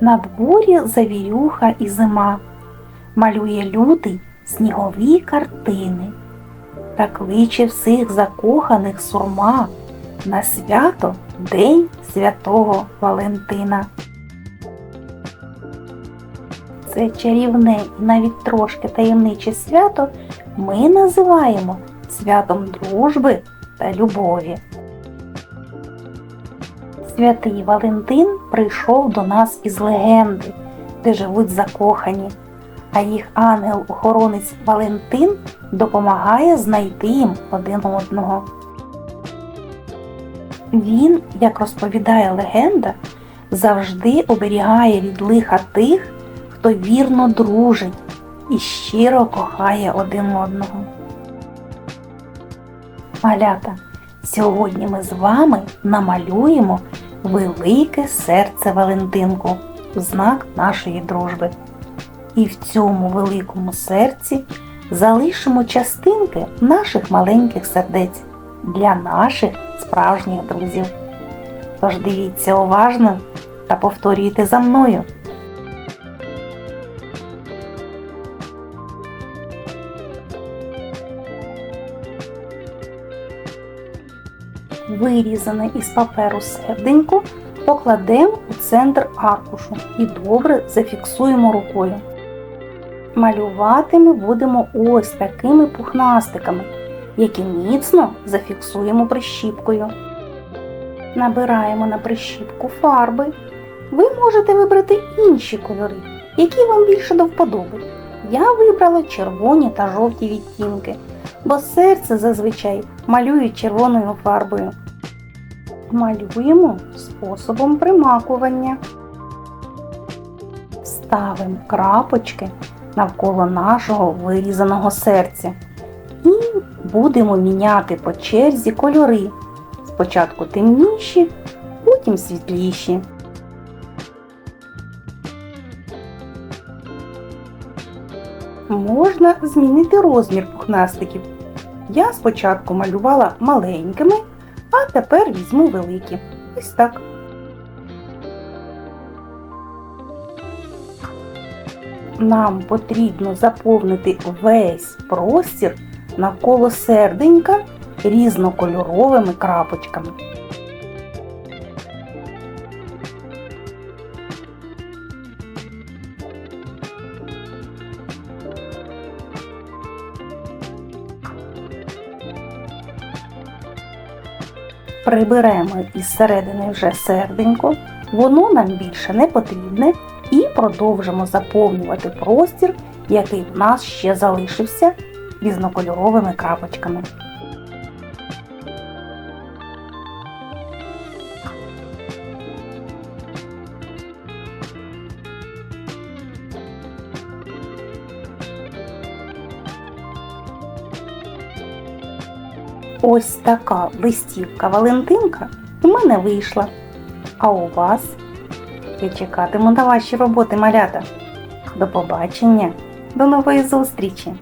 На дворі завірюха і зима, малює лютий снігові картини та кличе всіх закоханих сурма на свято День Святого Валентина. Це чарівне і навіть трошки таємниче свято ми називаємо святом дружби та любові. Святий Валентин прийшов до нас із легенди, де живуть закохані, а їх ангел-охоронець Валентин допомагає знайти їм один одного. Він, як розповідає легенда, завжди оберігає від лиха тих, хто вірно дружить і щиро кохає один одного. Малята, сьогодні ми з вами намалюємо велике серце Валентинку в знак нашої дружби. І в цьому великому серці залишимо частинки наших маленьких сердець для наших справжніх друзів. Тож дивіться уважно та повторюйте за мною. Вирізане із паперу серденько покладемо у центр аркушу і добре зафіксуємо рукою. Малювати ми будемо ось такими пухнастиками, які міцно зафіксуємо прищіпкою. Набираємо на прищіпку фарби. Ви можете вибрати інші кольори, які вам більше до вподоби. Я вибрала червоні та жовті відтінки, бо серце зазвичай малюють червоною фарбою. Малюємо способом примакування. Ставимо крапочки навколо нашого вирізаного серця і будемо міняти по черзі кольори. Спочатку темніші, потім світліші. Можна змінити розмір пухнастиків. Я спочатку малювала маленькими, а тепер візьму великі. Ось так. Нам потрібно заповнити весь простір навколо серденька різнокольоровими крапочками. Приберемо із середини вже серденько, воно нам більше не потрібне, і продовжимо заповнювати простір, який в нас ще залишився різнокольоровими крапочками. Ось така листівка Валентинка у мене вийшла. А у вас? Я чекатиму на ваші роботи, малята. До побачення, до нової зустрічі!